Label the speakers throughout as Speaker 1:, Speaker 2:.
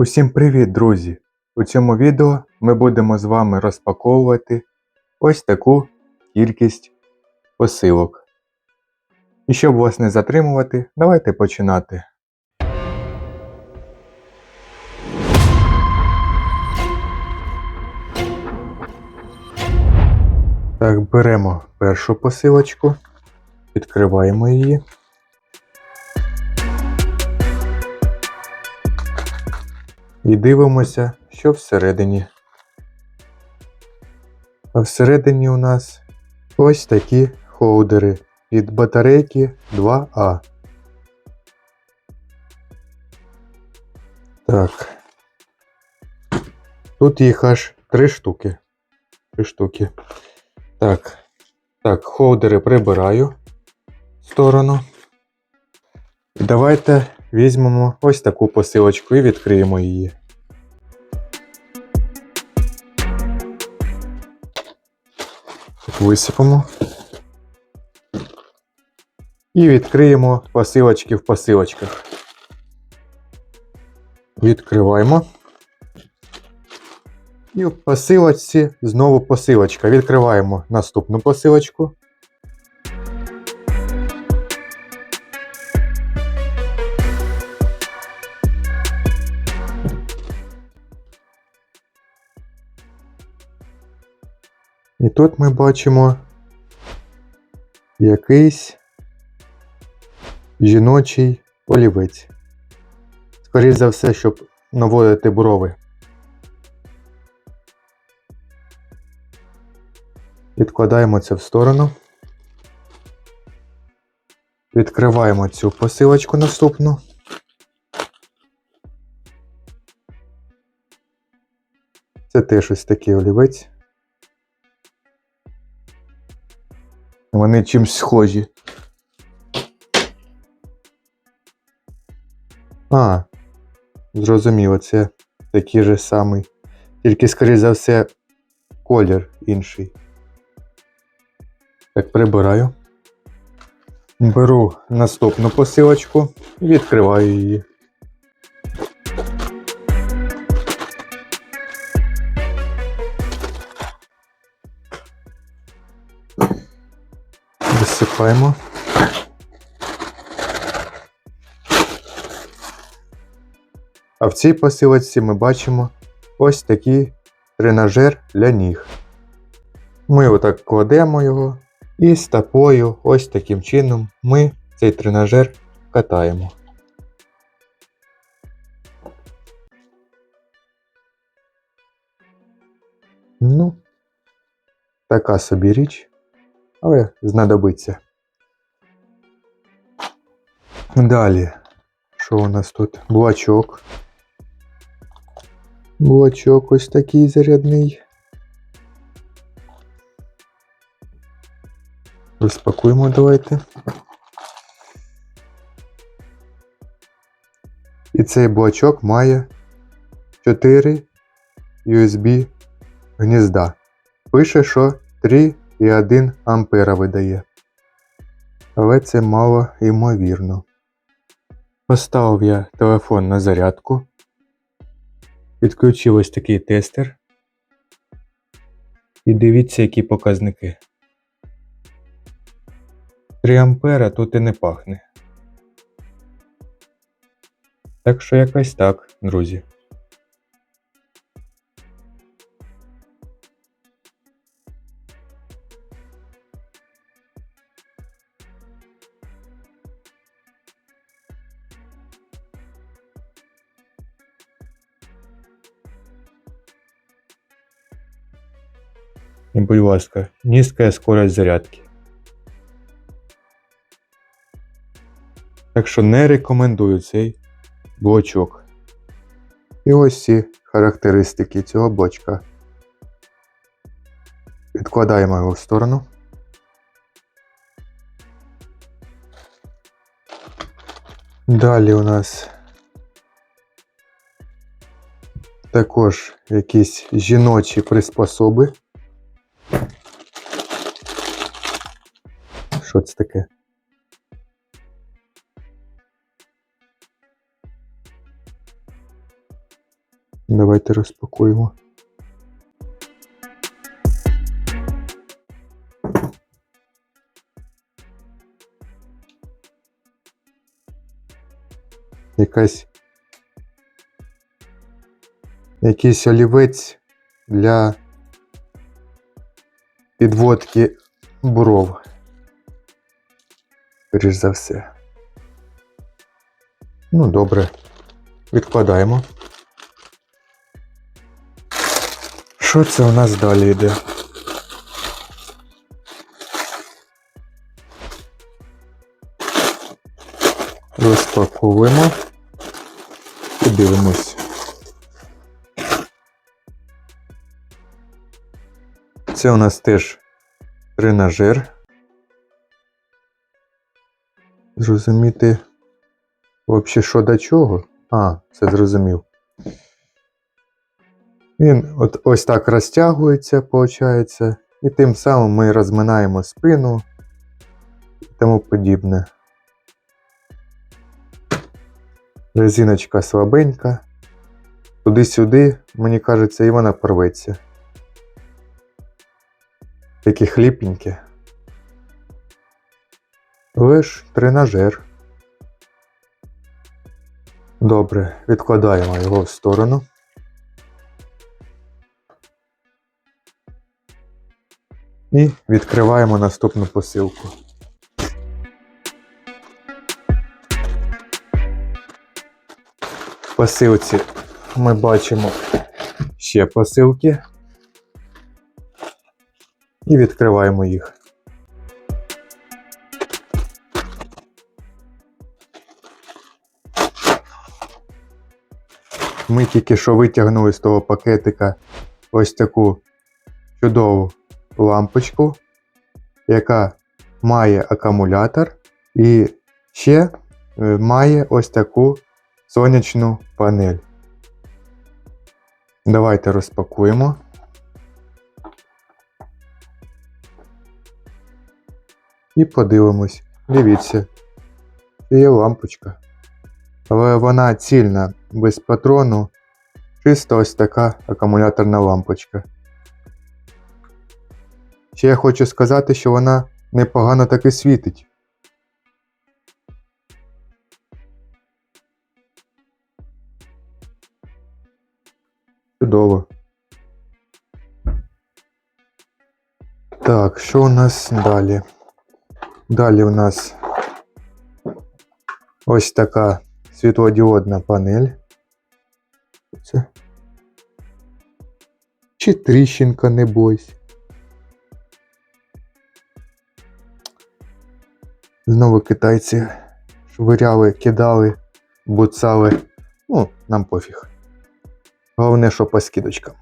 Speaker 1: Усім привіт, друзі! У цьому відео ми будемо з вами розпаковувати ось таку кількість посилок. І щоб вас не затримувати, давайте починати. Так, беремо першу посилочку, відкриваємо її. І дивимося, що всередині. А всередині у нас ось такі холдери від батарейки 2А. Так. Тут їх аж три штуки. Три штуки. Так. Так, холдери прибираю в сторону. І давайте візьмемо ось таку посилочку і відкриємо її. Висипемо. І відкриємо посилочки в посилочках. Відкриваємо. І в посилочці знову посилочка. Відкриваємо наступну посилочку. І тут ми бачимо якийсь жіночий олівець. Скоріше за все, щоб наводити брови. Відкладаємо це в сторону. Відкриваємо цю посилочку наступну. Це теж ось такий олівець. Вони чимсь схожі. А, зрозуміло, це такий же самий. Тільки, скоріше за все, колір інший. Так, прибираю. Беру наступну посилочку і відкриваю її. Висипаємо. А в цій посилочці ми бачимо ось такий тренажер для ніг. Ми отак кладемо його і стопою ось таким чином ми цей тренажер катаємо. Ну, така собі річ, але знадобиться. Далі, що у нас тут? Блочок. Блочок ось такий зарядний. Розпакуємо давайте. І цей блочок має 4 USB гнізда. Пише, що 3,1 ампера видає. Але це мало ймовірно. Поставив я телефон на зарядку. Підключив ось такий тестер. І дивіться, які показники. 3 ампера тут і не пахне. Так що якось так, друзі. Будь ласка, низкая скорость зарядки. Так що не рекомендую цей блочок. І ось ці характеристики цього блочка. Відкладаємо його в сторону. Далі у нас також якісь жіночі приспособи. Що таке? Давайте розпакуємо. Якась якийсь олівець для підводки буров. Скоріш за все. Ну, добре. Відкладаємо. Що це у нас далі йде? Розпаковуємо і дивимось. Це у нас теж тренажер. Зрозуміти, взагалі, що до чого? А, все зрозумів. Він от ось так розтягується, виходить, і тим самим ми розминаємо спину і тому подібне. Резиночка слабенька. Туди-сюди, мені кажеться, і вона порветься. Такі хліпенькі. Ж тренажер. Добре, відкладаємо його в сторону. І відкриваємо наступну посилку. В посилці ми бачимо ще посилки. І відкриваємо їх. Ми тільки що витягнули з того пакетика ось таку чудову лампочку, яка має акумулятор і ще е, має ось таку сонячну панель. Давайте розпакуємо. І подивимось. Дивіться, є лампочка. Але вона цільна, без патрону, чисто ось така акумуляторна лампочка. Ще я хочу сказати, що вона непогано таки світить. Чудово. Так, що у нас далі? Далі у нас ось така світлодіодна панель. Чи тріщинка, не бойся. Знову китайці швиряли, кидали, буцали. Ну, нам пофіг. Головне, що по скидочкам.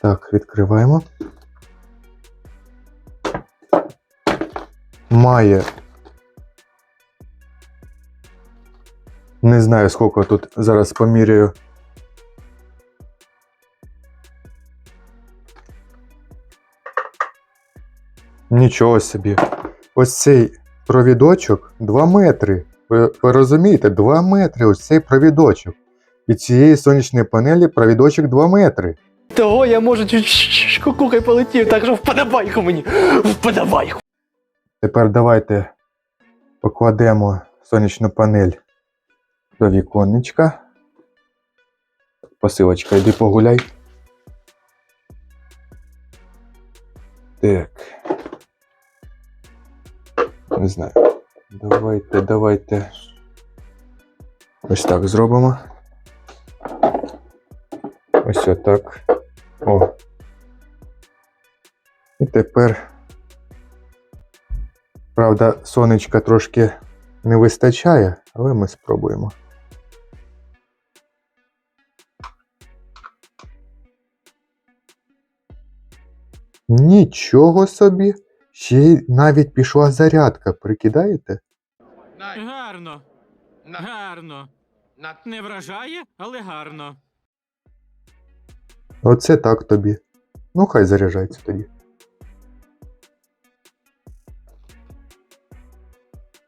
Speaker 1: Так, відкриваємо. Має. Не знаю, скільки тут зараз поміряю. Нічого собі. Ось цей провідочок 2 метри. Ви, ви розумієте, 2 метри ось цей провідочок. Від цієї сонячної панелі провідочок 2 метри.
Speaker 2: Того я можу кукухай полетів, так що вподобайку мені. Вподобайку.
Speaker 1: Тепер давайте покладемо сонячну панель до віконечка. Посилочка, йди погуляй. Так. Не знаю. Давайте, давайте. Ось так зробимо. Ось отак. О. І тепер Правда, сонечка трошки не вистачає, але ми спробуємо. Нічого собі! Ще й навіть пішла зарядка, прикидаєте?
Speaker 3: Гарно. Гарно. Не вражає, але гарно.
Speaker 1: Оце так тобі. Ну, хай заряджається тоді.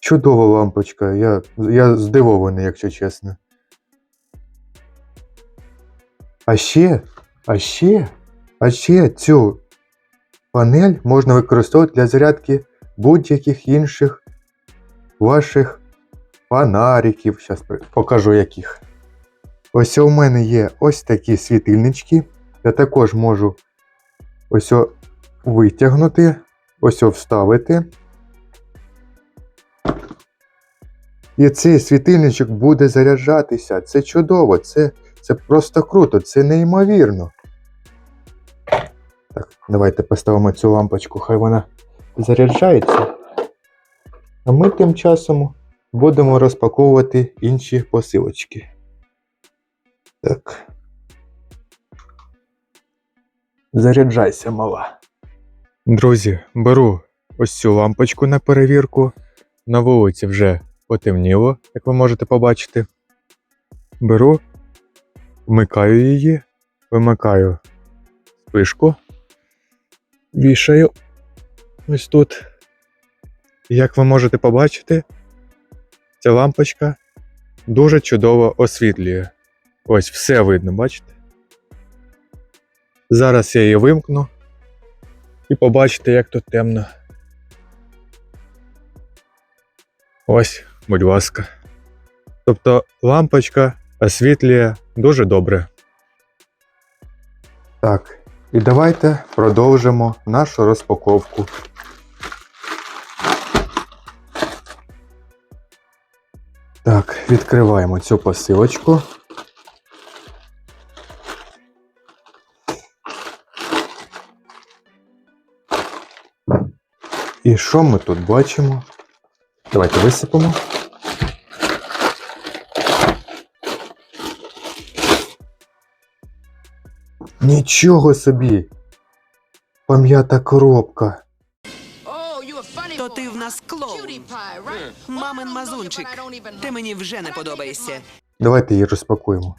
Speaker 1: Чудова лампочка, я, я здивований, якщо чесно. А ще, а ще, а ще цю панель можна використовувати для зарядки будь-яких інших ваших фонариків. Зараз покажу яких. Ось у мене є ось такі світильнички. Я також можу ось витягнути, ось вставити. І цей світильничок буде заряджатися. Це чудово, це, це просто круто, це неймовірно. Давайте поставимо цю лампочку, хай вона заряджається. А ми тим часом будемо розпаковувати інші посилочки. Так. Заряджайся, мала. Друзі, беру ось цю лампочку на перевірку. На вулиці вже потемніло, як ви можете побачити. Беру, вмикаю її, вимикаю спишку, вішаю ось тут. Як ви можете побачити, ця лампочка дуже чудово освітлює. Ось все видно, бачите? Зараз я її вимкну і побачите, як тут темно. Ось, будь ласка. Тобто лампочка освітлює дуже добре. Так, і давайте продовжимо нашу розпаковку. Так, відкриваємо цю посилочку. І що ми тут бачимо? Давайте висипемо. Нічого собі! Пам'ята коробка.
Speaker 4: То ти в нас клоун. Мамин мазунчик. Ти мені вже не подобаєшся.
Speaker 1: Давайте її розпакуємо.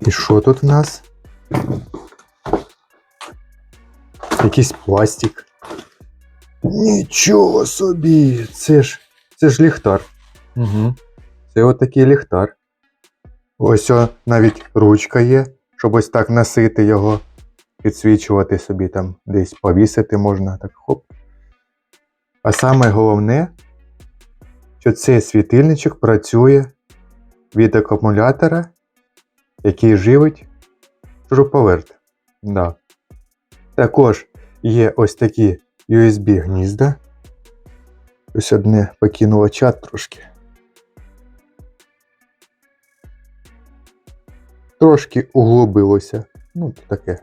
Speaker 1: І що тут в нас? Якийсь пластик. Нічого собі! Це ж це ж ліхтар. Угу. Це отакий ліхтар. Ось о, навіть ручка є, щоб ось так носити його, підсвічувати собі там, десь повісити можна. Так хоп. А саме головне, що цей світильничок працює від акумулятора, який живить шуруповерт. Да. Також є ось такі USB гнізда. Ось одне покинуло чат трошки. Трошки углубилося. Ну, таке.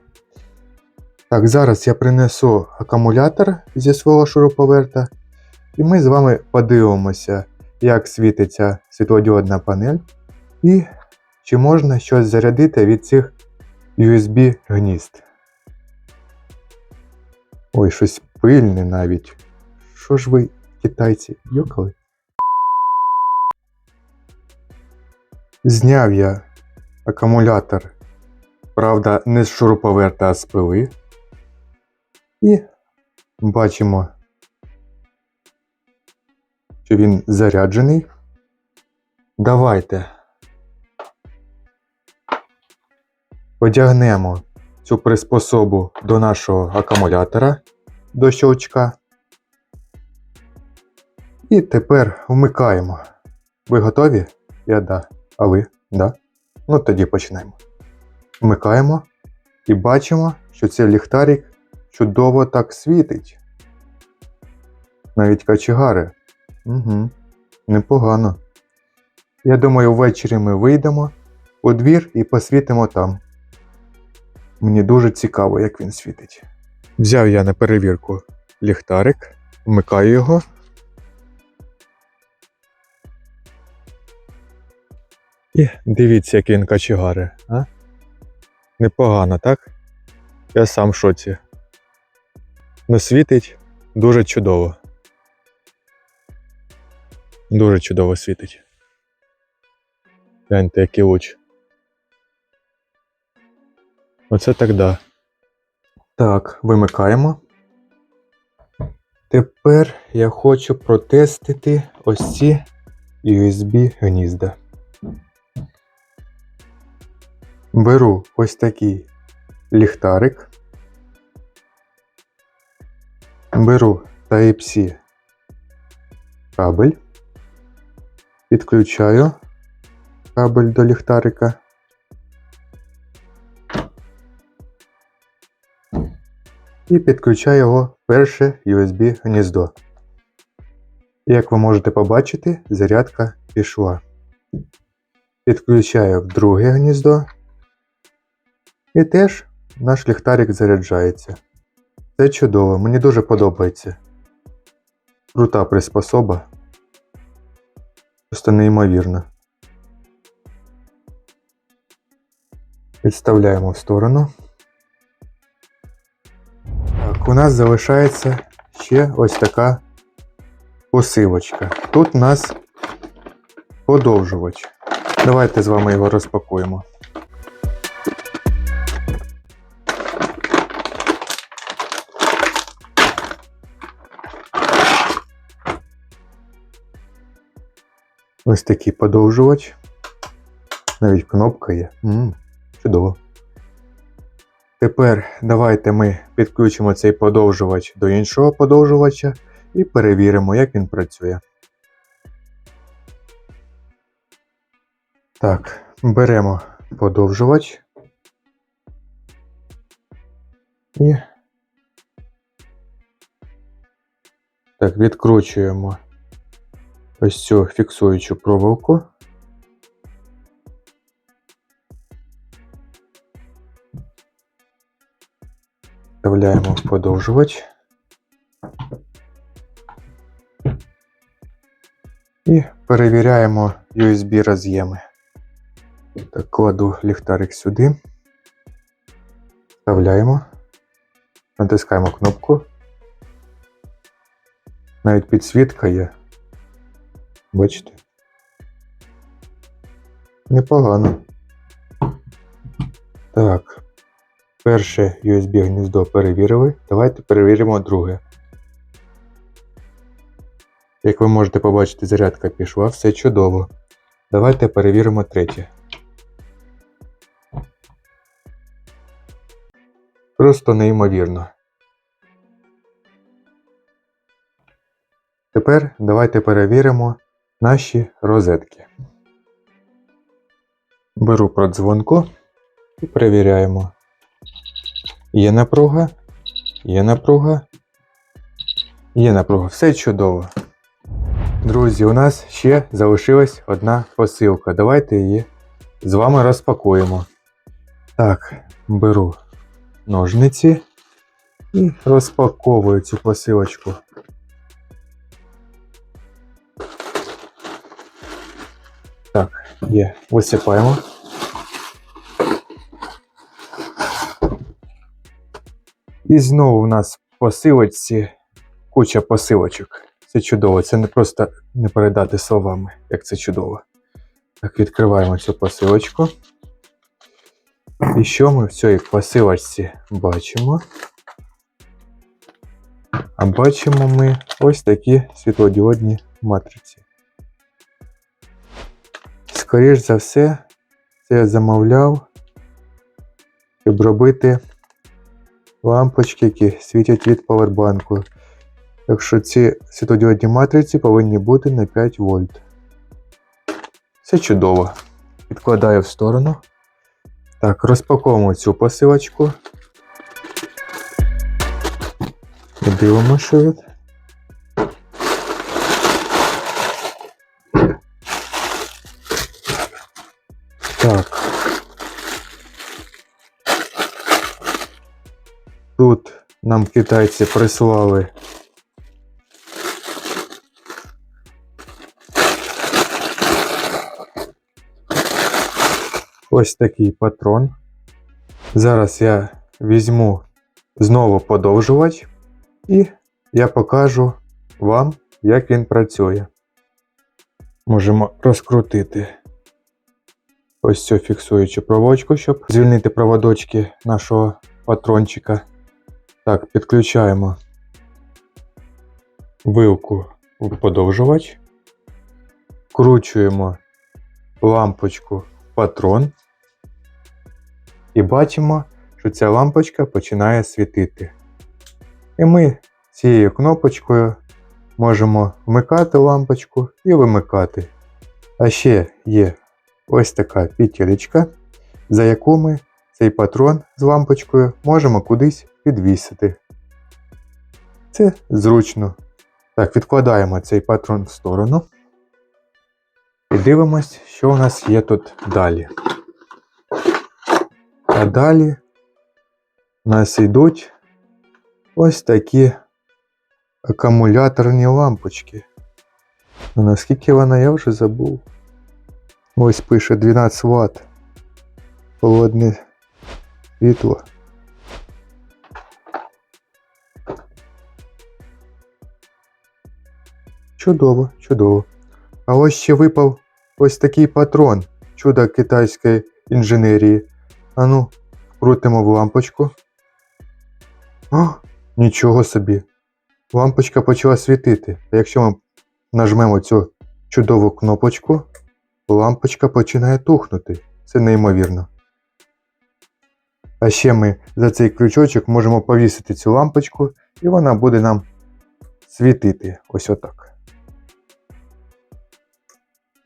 Speaker 1: Так, зараз я принесу акумулятор зі свого шуруповерта, і ми з вами подивимося, як світиться світлодіодна панель, і чи можна щось зарядити від цих USB гнізд. Ой, щось пильне навіть. Що ж ви, китайці, йокали? Зняв я акумулятор, правда, не з шуруповерта, а з пили. І бачимо, що він заряджений. Давайте одягнемо цю приспособу до нашого акумулятора до щелчка. І тепер вмикаємо. Ви готові? Я да. А ви? Да? Ну тоді почнемо. Вмикаємо і бачимо, що цей ліхтарик чудово так світить. Навіть качегари. Угу. Непогано. Я думаю, ввечері ми вийдемо у двір і посвітимо там. Мені дуже цікаво, як він світить. Взяв я на перевірку ліхтарик, вмикаю його. І дивіться, як він качегари, а? Непогано, так? Я сам в шоці. Ну світить дуже чудово. Дуже чудово світить. Гляньте, який луч. Оце так да. Так, вимикаємо. Тепер я хочу протестити ось ці USB гнізда. Беру ось такий ліхтарик. Беру Type-C кабель. Підключаю кабель до ліхтарика. І підключаю його перше USB гніздо. Як ви можете побачити, зарядка пішла. Підключаю друге гніздо. І теж наш ліхтарик заряджається. Це чудово, мені дуже подобається. Крута приспособа. Просто неймовірно. Відставляємо в сторону. Так, у нас залишається ще ось така посилочка. Тут у нас подовжувач. Давайте з вами його розпакуємо. Ось такий подовжувач. Навіть кнопка є. м чудово. Тепер давайте ми підключимо цей подовжувач до іншого подовжувача і перевіримо, як він працює. Так, беремо подовжувач. І так, відкручуємо ось цю фіксуючу проволоку. Вставляємо в подовжувач. І перевіряємо USB роз'єми. Так, кладу ліхтарик сюди. Вставляємо. Натискаємо кнопку. Навіть підсвітка є. Бачите? Непогано. Так. Перше USB гніздо перевірили. Давайте перевіримо друге. Як ви можете побачити, зарядка пішла, все чудово. Давайте перевіримо третє. Просто неймовірно. Тепер давайте перевіримо наші розетки. Беру продзвонку і перевіряємо. Є напруга, є напруга, є напруга. Все чудово. Друзі, у нас ще залишилась одна посилка. Давайте її з вами розпакуємо. Так, беру ножниці і розпаковую цю посилочку. Є, висипаємо. І знову у нас посилочці куча посилочок. Це чудово, це не просто не передати словами, як це чудово. Так, відкриваємо цю посилочку. І що ми в цій посилочці бачимо? А бачимо ми ось такі світлодіодні матриці. Скоріш за все, це я замовляв, щоб робити лампочки, які світять від павербанку. Так що ці світлодіодні матриці повинні бути на 5 вольт. Все чудово. Відкладаю в сторону. Так, розпаковуємо цю посилочку. Дивимося, що тут. Нам китайці прислали ось такий патрон. Зараз я візьму знову подовжувач і я покажу вам, як він працює. Можемо розкрутити ось цю фіксуючу проводку, щоб звільнити проводочки нашого патрончика. Так, підключаємо вилку в подовжувач вкручуємо лампочку в патрон і бачимо, що ця лампочка починає світити. І ми цією кнопочкою можемо вмикати лампочку і вимикати. А ще є ось така петелечка, за яку ми цей патрон з лампочкою можемо кудись підвісити. Це зручно. Так, відкладаємо цей патрон в сторону. І дивимось, що у нас є тут далі. А далі у нас йдуть ось такі акумуляторні лампочки. Ну, наскільки вона, я вже забув. Ось пише 12 Вт. Холодне світло. Чудово, чудово. А ось ще випав ось такий патрон чуда китайської інженерії. Ану, вкрутимо в лампочку. О, нічого собі. Лампочка почала світити. А якщо ми нажмемо цю чудову кнопочку, лампочка починає тухнути. Це неймовірно. А ще ми за цей крючочок можемо повісити цю лампочку, і вона буде нам світити ось отак.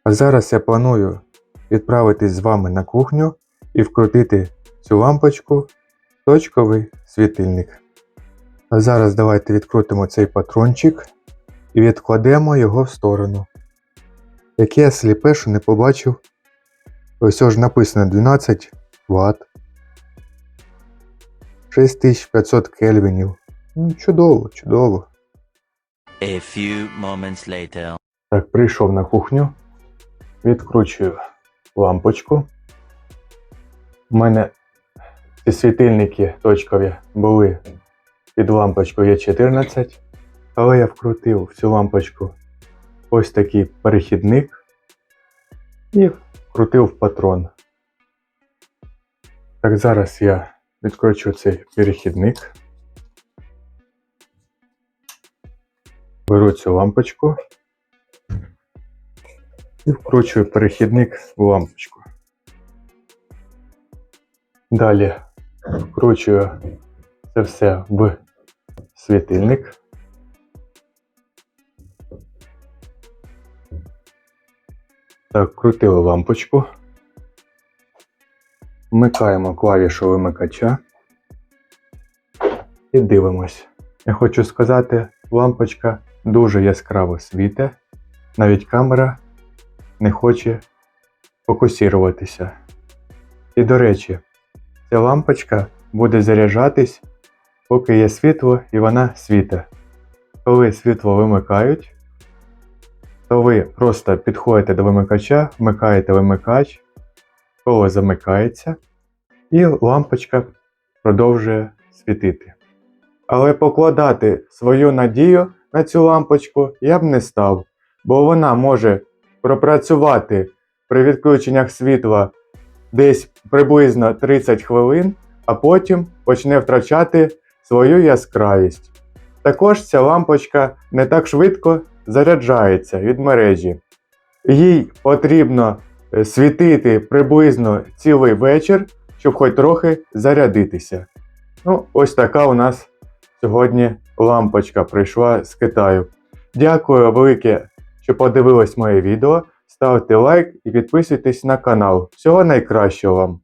Speaker 1: А зараз я планую відправитись з вами на кухню і вкрутити цю лампочку в точковий світильник. А зараз давайте відкрутимо цей патрончик і відкладемо його в сторону. Яке я сліпе, що не побачив. Ось ж написано 12 Вт. 6500 кельвінів. Ну, чудово, чудово.
Speaker 5: A few moments later.
Speaker 1: Так, прийшов на кухню, відкручую лампочку. У мене ці світильники точкові були під лампочкою Е14, але я вкрутив в цю лампочку ось такий перехідник і вкрутив в патрон. Так, зараз я відкручу цей перехідник. Беру цю лампочку і вкручую перехідник в лампочку. Далі вкручую це все в світильник. Так, вкрутили лампочку. Вмикаємо клавішу вимикача і дивимось. Я хочу сказати, лампочка дуже яскраво світе, навіть камера не хоче фокусуватися. І до речі, ця лампочка буде заряджатись, поки є світло і вона світе. Коли світло вимикають, то ви просто підходите до вимикача, вмикаєте вимикач, коло замикається, і лампочка продовжує світити. Але покладати свою надію на цю лампочку я б не став, бо вона може пропрацювати при відключеннях світла десь приблизно 30 хвилин, а потім почне втрачати свою яскравість. Також ця лампочка не так швидко заряджається від мережі. Їй потрібно світити приблизно цілий вечір, щоб хоч трохи зарядитися. Ну, ось така у нас сьогодні лампочка прийшла з Китаю. Дякую велике, що подивились моє відео. Ставте лайк і підписуйтесь на канал. Всього найкращого вам!